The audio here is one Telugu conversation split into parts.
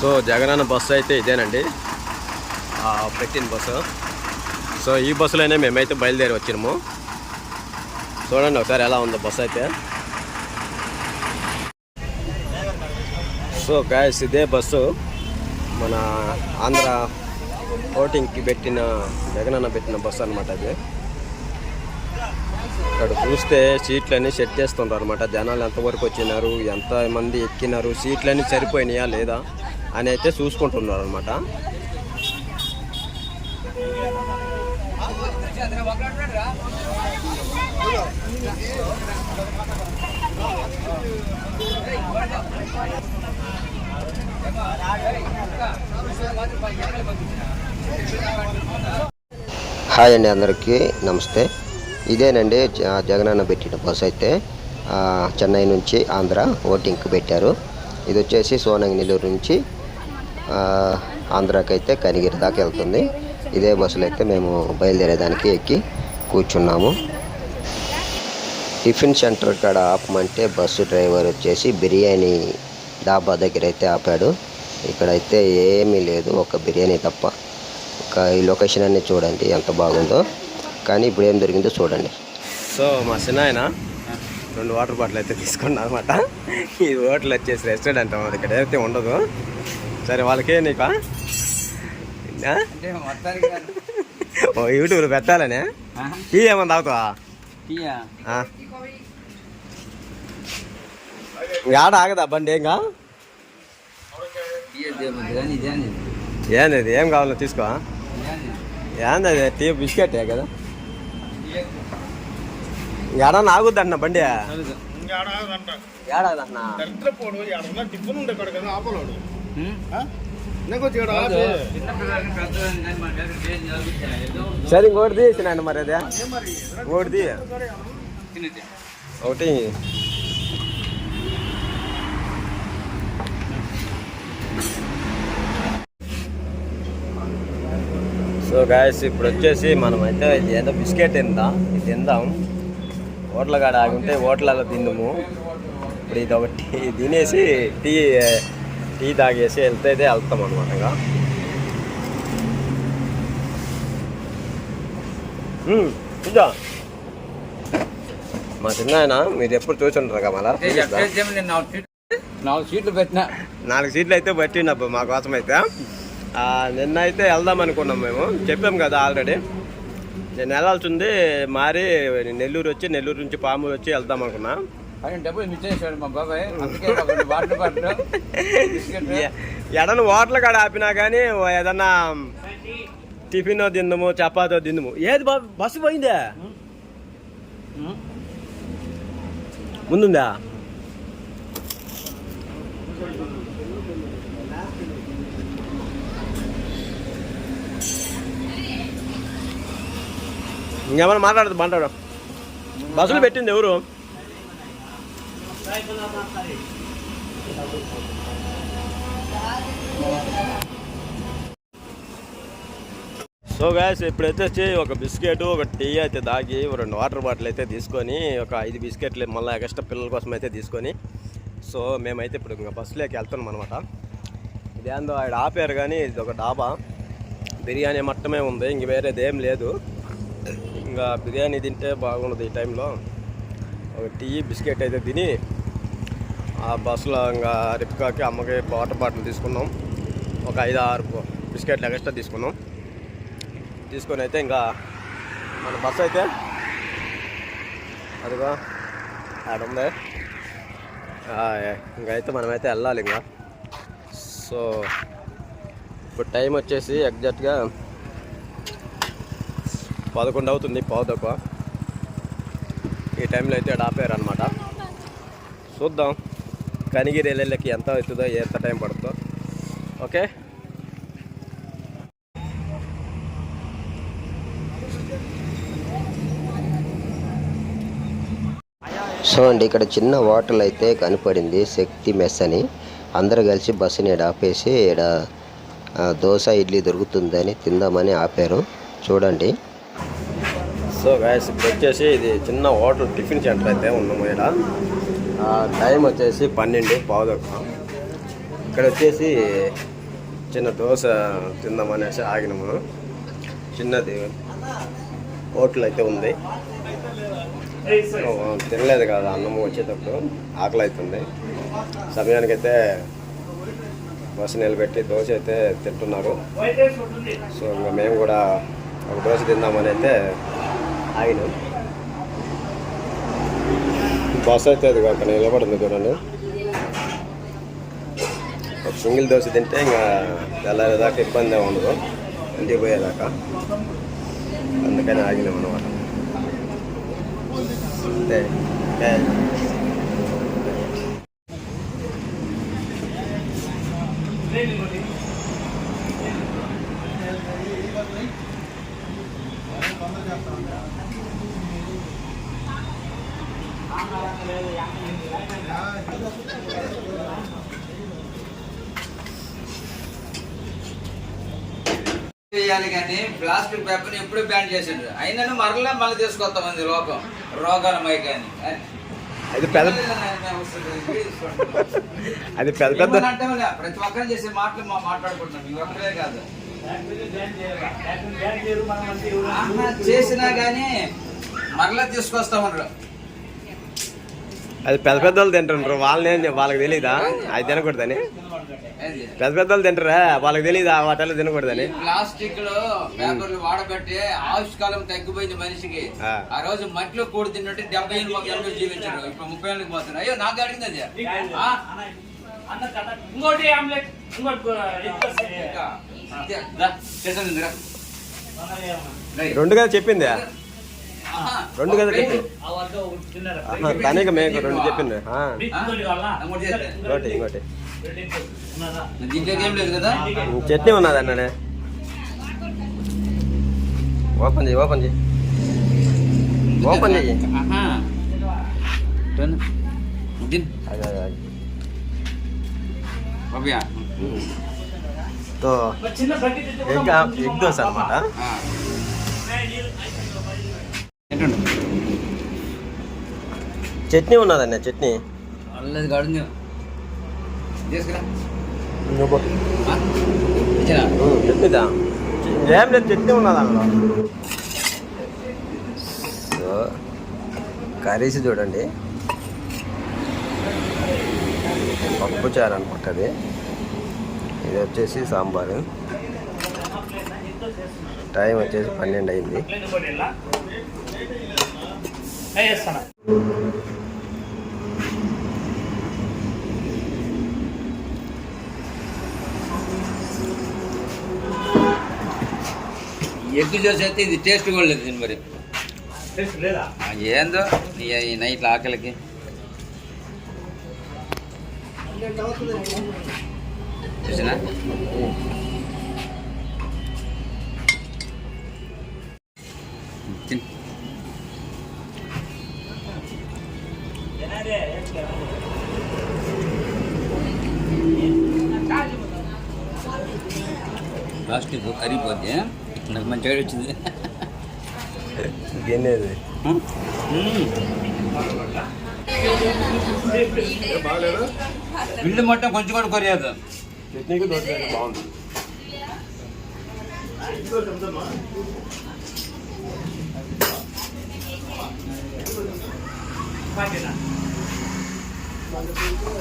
సో జగనన్న బస్సు అయితే ఇదేనండి. పెట్టిన బస్సు. సో ఈ బస్సులోనే మేమైతే బయలుదేరి వచ్చినాము. చూడండి ఒకసారి ఎలా ఉందో బస్సు అయితే. సో గాయస్ ఇదే బస్సు. మన ఆంధ్ర ఓటింగ్కి పెట్టిన జగనన్న పెట్టిన బస్సు అనమాట అది. ఇక్కడ చూస్తే సీట్లన్నీ సెట్ చేస్తుంటారు అనమాట జనాలు ఎంతవరకు వచ్చినారు ఎంత మంది ఎక్కినారు సీట్లన్నీ సరిపోయినాయా లేదా? అని అయితే చూసుకుంటున్నారు అనమాట హాయ్ అండి అందరికీ నమస్తే. ఇదేనండి జగనన్న పెట్టిన బస్సు అయితే చెన్నై నుంచి ఆంధ్ర ఓటింగ్కి పెట్టారు. ఇది వచ్చేసి సోనంగి నెల్లూరు నుంచి ఆంధ్రాకి అయితే కనిగిరి దాకా వెళ్తుంది. ఇదే బస్సులో అయితే మేము బయలుదేరేదానికి ఎక్కి కూర్చున్నాము. టిఫిన్ సెంటర్ కాడ ఆపమంటే బస్సు డ్రైవర్ వచ్చేసి బిర్యానీ డాబా దగ్గర అయితే ఆపాడు. ఇక్కడైతే ఏమీ లేదు ఒక బిర్యానీ తప్ప. ఒక ఈ లొకేషన్ అన్ని చూడండి ఎంత బాగుందో. కానీ ఇప్పుడు ఏం దొరికిందో చూడండి. సో మా చిన్నాయన రెండు వాటర్ బాటిల్ అయితే తీసుకున్నా అనమాట ఈ హోటల్ వచ్చేసి రెస్టారెంట్ అన్నమాట ఇక్కడ అయితే ఉండదు సరే వాళ్ళకే నీకు. ఓ యూట్యూబ్లో పెట్టాలనే. టీ ఏమన్నా తాగుతావా. ఆడ ఆగదా బండి ఏంగా ఇదేని, ఇదేని. ఏంది ఏం కావాలో తీసుకో. ఏంది అది టీ బిస్కెటే కదా? ఎడన్నా ఆగుద్దన్న బండి? చదువు. సరే ఇంకోటి తీసినాను మరి అదే. ఇంకోటి తీ ఒకటి. సో గాయస్ ఇప్పుడు వచ్చేసి మనం అయితే ఏదో బిస్కెట్ తిందా. ఇది తిందాం. హోటల్ కాడ ఆగి ఉంటే హోటల్లో తిందాము. ఇప్పుడు ఇది ఒకటి తినేసి టీ టీ తాగేసి వెళ్తే అయితే వెళ్తాం అనమాట ఇంకా. చూద్దా మా చిన్న మీరు ఎప్పుడు చూసుంటారు కదా మళ్ళా? నాలుగు సీట్లు- పెట్టినా. నాలుగు సీట్లు అయితే పట్టినబ్బు మా కోసం అయితే. ఆ, నిన్న అయితే వెళ్దాం అనుకున్నాం మేము. చెప్పాం కదా ఆల్రెడీ. నేను వెళ్ళాల్సి ఉంది మారి నెల్లూరు వచ్చి నెల్లూరు నుంచి పాము వచ్చి వెళ్దాం అనుకున్నా. ఆయన డబ్బులు మిచ్చేసాడు మా బాబాయ్? అందుకే వాటర్ బాటిల్ బిస్కెట్ ఎ- హోటల్ కాడ ఆపినా కానీ ఏదన్నా టిఫిన్ తిందము చపాతో తిందము. ఏది బస్సు పోయిందా? ముందుందా? ఇంకేమైనా మాట్లాడదు మాట్లాడు. బస్సులు పెట్టింది ఎవరు? సో గాయస్ ఇప్పుడైతే వచ్చి ఒక బిస్కెట్ ఒక టీ అయితే దాగి రెండు వాటర్ బాటిల్ అయితే తీసుకొని ఒక ఐదు బిస్కెట్లు మళ్ళీ ఎక్స్ట్రా పిల్లల కోసం అయితే తీసుకొని సో మేమైతే ఇప్పుడు ఇంకా బస్సులోకి వెళ్తున్నాం అనమాట ఇదేందో ఆడ ఆపారు కానీ ఇది ఒక డాబా. బిర్యానీ మట్టమే ఉంది ఇంక వేరేది ఏం లేదు. ఇంకా బిర్యానీ తింటే బాగుండదు ఈ టైంలో ఒక టీ బిస్కెట్ అయితే తిని ఆ బస్సులో ఇంకా రిప్కాకి అమ్మకి వాటర్ బాటిల్ తీసుకున్నాం. ఒక ఐదు ఆరు బిస్కెట్లు ఎక్స్ట్రా తీసుకున్నాం. తీసుకొని అయితే ఇంకా మన బస్సు అయితే అదిగో ఆడ ఉంది. అయితే మనమైతే వెళ్ళాలి ఇంకా. సో ఇప్పుడు టైం వచ్చేసి ఎగ్జాక్ట్గా పదకొండు అవుతుంది పావుదక్కువ ఈ టైంలో అయితే ఇక్కడ ఆపారు అనమాట చూద్దాం. కనిగిరి వెళ్ళకి ఎంత అవుతుందో ఎంత టైం పడుతుందో. ఓకే? సో అండి ఇక్కడ చిన్న హోటల్ అయితే కనపడింది శక్తి మెస్ అని. అందరు కలిసి బస్సుని ఈడ ఆపేసి ఆ, దోశ ఇడ్లీ దొరుకుతుందని తిందామని ఆపారు. చూడండి. సో గాయస్ ఇప్పుడు వచ్చేసి ఇది చిన్న హోటల్ టిఫిన్ సెంటర్ అయితే ఉన్నాము ఇక్కడ టైం వచ్చేసి పన్నెండు పావుదొక్క ఇక్కడ వచ్చేసి చిన్న దోశ తిందామనేసి ఆగినాము. చిన్నది హోటల్ అయితే ఉంది. తినలేదు కదా అన్నం వచ్చేటప్పుడు ఆకలి అవుతుంది. సమయానికైతే బస్సు నిలబెట్టి దోశ అయితే తింటున్నారు. సో ఇంకా మేము కూడా ఒక దోశ తిందామని అయితే ఆగినాం. బస్సు అయితే అది అక్కడ నిలబడింది చూడండి ఒక సింగిల్ దోశ తింటే ఇంకా తెల్లారేదాకా ఇబ్బంది ఏమి ఉండదు ఇంటికి పోయేదాకా అందుకని ఆగినాం అనమాట అంతే ఏ. చేయాలి కానీ ప్లాస్టిక్ పేపర్ ఎప్పుడు బ్యాన్ చేసిండ్రు? అయినా మరలా మళ్ళీ తీసుకొస్తామంది లోకం రోగాలమై కానీ. అది పెద్ద అది పెద్ద పెద్ద ప్రతి ఒక్కరు చేసే మాటలు మా మాట్లాడుకుంటున్నాం. మీ ఒక్కరే కాదు. చేసినా కానీ మరలా తీసుకొస్తామన్నారు అది పెద్ద పెద్ద వాళ్ళు తింటుంటారు వాళ్ళని ఏం- వాళ్ళకి తెలీదా? అది తినకూడదని? పెద్ద పెద్ద వాళ్ళు తింటారా? వాళ్ళకి తెలీదా? వాటిలో తినకూడదని. ప్లాస్టిక్లో పేపర్లు వాడబట్టి ఆయుష్కాలం తగ్గిపోయింది మనిషికి. ఆ. రోజు మట్టిలో కూడి తిన్నట్టు డెబ్బై ఎనిమిది ఏళ్ళు జీవించారు ఇప్పుడు ముప్పై ఏళ్ళకి పోతున్నారు అయ్యో నాకు అడిగింది అది? ఇంకోటి ఆమ్లెట్ ఇంకోటి. రెండు కదా చెప్పింది. రెండు కదా ఆహా, తనకి మేము రెండు చెప్పింది ఇంకోటి. ఇంకోటి చట్నీ ఉన్నది అన్ననే ఓపెన్ చేయి ఓపెన్ చేయి. ఓపెన్ చెయ్యి. తో చిన్న బకెట్ ఎగ్ దోశ అనమాట చట్నీ ఉన్నదన్న చట్నీ. అల్లది కాడు? చట్నీదా ఏం లేదు చట్నీ ఉన్నది అందులో. సో కర్రీస్ చూడండి. పప్పు చారు అనమాట అది ఇది వచ్చేసి సాంబారు. టైం వచ్చేసి పన్నెండు అయింది. వేస్తాను ఎగ్ అయితే ఇది టేస్ట్ కూడా లేదు దీని మరి. ఏందో? ఈ నైట్ ఆకలికి. చూసినా? కరిగిపోద్ది నాకు మంచిగా వచ్చింది. తినేది మ్మ్. బాగలేదా? ఇల్లు మొత్తం కొంచెం కూడా కొరియదు. చట్నీకి దోశ బాగుంది.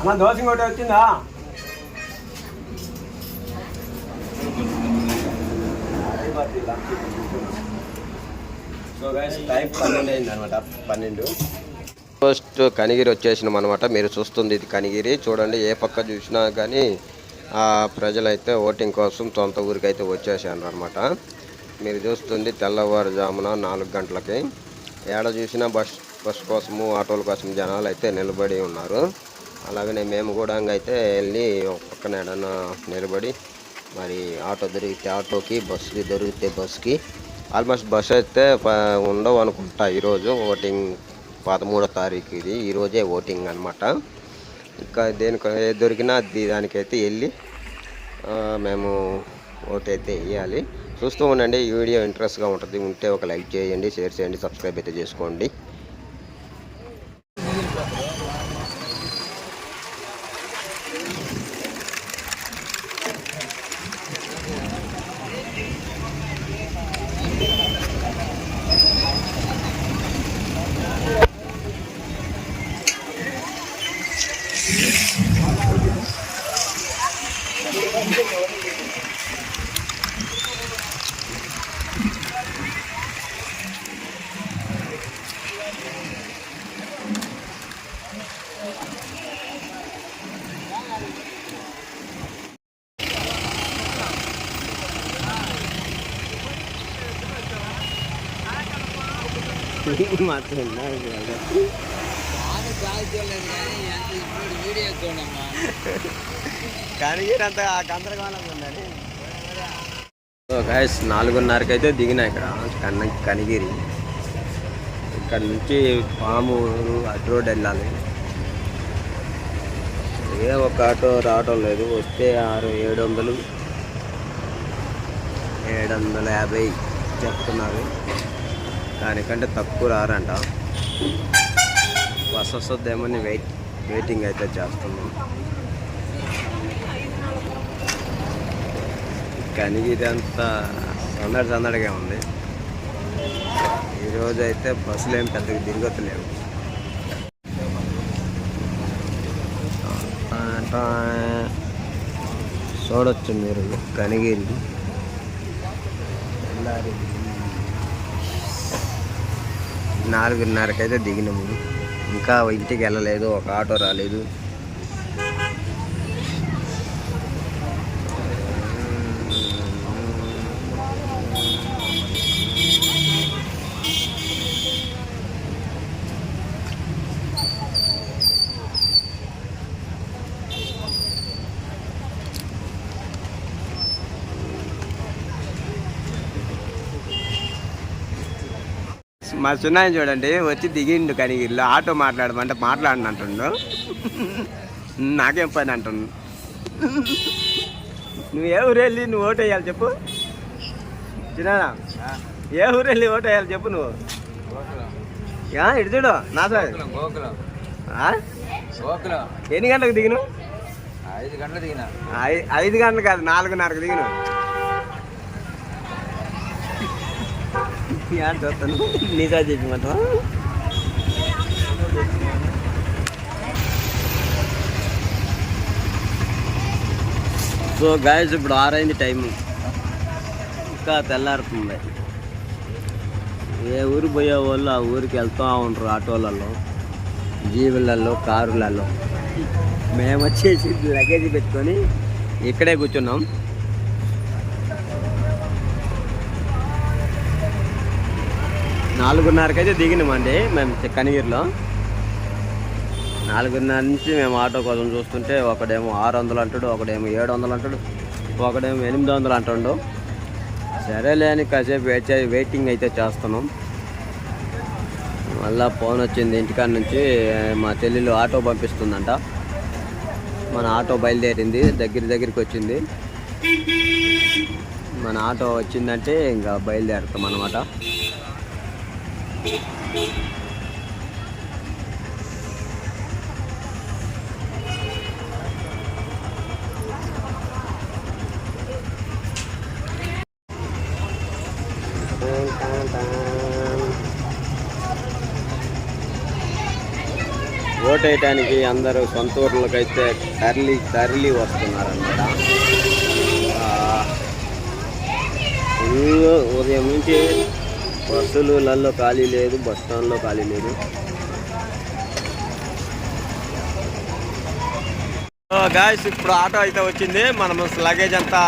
అన్న దోశ ఇంకోటి వచ్చిందా? సో గైస్ టైం పన్నెండు అయింది అనమాట పన్నెండు. ఫస్ట్ కనిగిరి వచ్చేసినాం అనమాట మీరు చూస్తుంది ఇది కనిగిరి. చూడండి ఏ పక్క చూసినా కానీ ఆ ప్రజలైతే ఓటింగ్ కోసం సొంత ఊరికైతే వచ్చేసాను అనమాట మీరు చూస్తుంది తెల్లవారుజామున నాలుగు గంటలకి. ఏడ చూసినా బస్ బస్ కోసము ఆటోల కోసం జనాలు అయితే నిలబడి ఉన్నారు. అలాగనే మేము కూడా అయితే వెళ్ళి ఒక పక్కన ఏడన్నా నిలబడి మరి ఆటో దొరికితే ఆటోకి బస్సుకి దొరికితే బస్సుకి. ఆల్మోస్ట్ బస్ అయితే ప- ఉండవు అనుకుంటా ఈరోజు. ఓటింగ్ పదమూడో తారీఖు ఇది ఈరోజే ఓటింగ్ అనమాట ఇంకా దేనికి ఏది దొరికినా అది దానికైతే వెళ్ళి మేము ఓటైతే అయితే వేయాలి చూస్తూ ఉండండి. ఈ వీడియో ఇంట్రెస్ట్గా ఉంటుంది. ఉంటే ఒక లైక్ చేయండి షేర్ చేయండి సబ్స్క్రైబ్ అయితే చేసుకోండి. మాత్రం కానీ అంత ఉందని. గాయస్ నాలుగున్నరకి అయితే దిగిన ఇక్కడ కన్న కనిగిరి. ఇక్కడ నుంచి పామూరు అటు రోడ్ వెళ్ళాలి. ఏ ఒక ఆటో రావటం లేదు. వస్తే ఆరు ఏడు వందలు ఏడు వందల యాభై చెప్తున్నారు. దానికంటే తక్కువ రారంట. బస్ వస్తుందేమని వెయిట్ వెయిటింగ్ అయితే చేస్తున్నాం. కనిగిరి అంతా సందడి సందడిగా ఉంది. ఈరోజు అయితే బస్సులు ఏం పెద్దగా తిరగట్లేవు. చూడొచ్చు మీరు కనిగిరి తెల్లారి నాలుగున్నరకైతే దిగినాము. ఇంకా ఇంటికి వెళ్ళలేదు ఒక ఆటో రాలేదు. మా సున్నాయి చూడండి వచ్చి దిగిండు కనిగిరిలో ఆటో మాట్లాడమంటే మాట్లాడిన అంటుండు నాకేం పని అంటుండు. నువ్వు ఏ ఊరు వెళ్ళి నువ్వు ఓటు వేయాలి చెప్పు. చిన్న ఏ ఊరు వెళ్ళి ఓటు వేయాలి చెప్పు నువ్వు. యా, ఇటు చూడు నా సార్ ఎన్ని గంటలకు దిగిను ఐదు గంటలు దిగిన. ఐ- ఐదు గంటలు కాదు నాలుగున్నరకు దిగిను యా, చూస్తాను నిజా చెప్పమంటావా సో గాయస్ ఇప్పుడు ఆరైంది టైం ఇంకా తెల్లారుతుంది. ఏ ఊరు పోయే వాళ్ళు ఆ ఊరికి వెళ్తూ ఉంటారు ఆటోలలో జీవులలో కారులలో. మేము వచ్చేసి లగేజ్ పెట్టుకొని ఇక్కడే కూర్చున్నాం. నాలుగున్నరకైతే దిగినామండి మేము కనిగిరిలో. నాలుగున్నర నుంచి మేము ఆటో కోసం చూస్తుంటే ఒకడేమో ఆరు వందలు అంటాడు ఒకడేమో ఏడు వందలు అంటాడు ఒకడేమో ఎనిమిది వందలు అంటాడు. సరేలే అని కాసేపు వెయిట్ వెయిటింగ్ అయితే చేస్తున్నాం. మళ్ళా ఫోన్ వచ్చింది ఇంటికాడ నుంచి మా చెల్లెలు ఆటో పంపిస్తుందంట. మన ఆటో బయలుదేరింది దగ్గర దగ్గరికి వచ్చింది. మన ఆటో వచ్చిందంటే ఇంకా బయలుదేరుతాం అన్నమాట. ఓటేయటానికి అందరూ సొంత ఊర్లకైతే తరలి తరలి వస్తున్నారన్నమాట. ఉదయం నుంచి బస్సులలో ఖాళీ లేదు బస్ స్టాండ్లో ఖాళీ లేదు. గాయస్ ఇప్పుడు ఆటో అయితే వచ్చింది. మనం లగేజ్ అంతా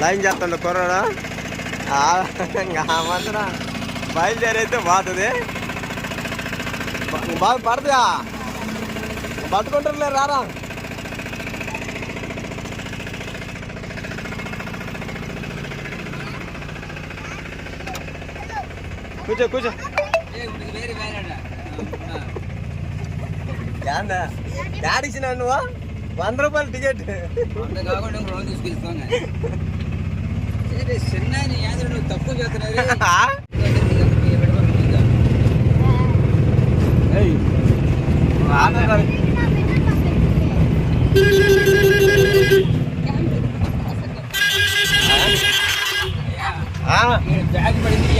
లైన్ చేస్తుండే కుర్రాడు ఆ, మాత్రం బయలుదేరైతే పోతుంది. బాగా పడుతుందా పట్టుకుంటారులే రారా. కూర్చో కూర్చో. డాడీ ఇచ్చిన నువ్వు? వంద రూపాయలు టికెట్. చిన్న నువ్వు తక్కువ చేస్తున్నారు బ్యాగ్ పడింది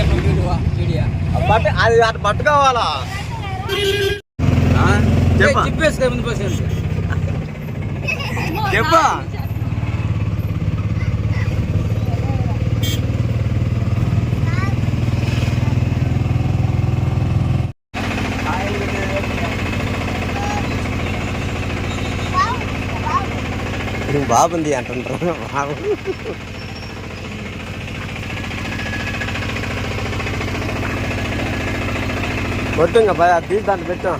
బట్ట అది అటు పట్టుకోవాలా? చెప్పు. చెప్పేసుకో ముందు చెప్పు. బాగుంది అంటుంటారు బాబు. కొట్టు ఇంకా పది అది తీసి దాంట్లో పెట్టాం.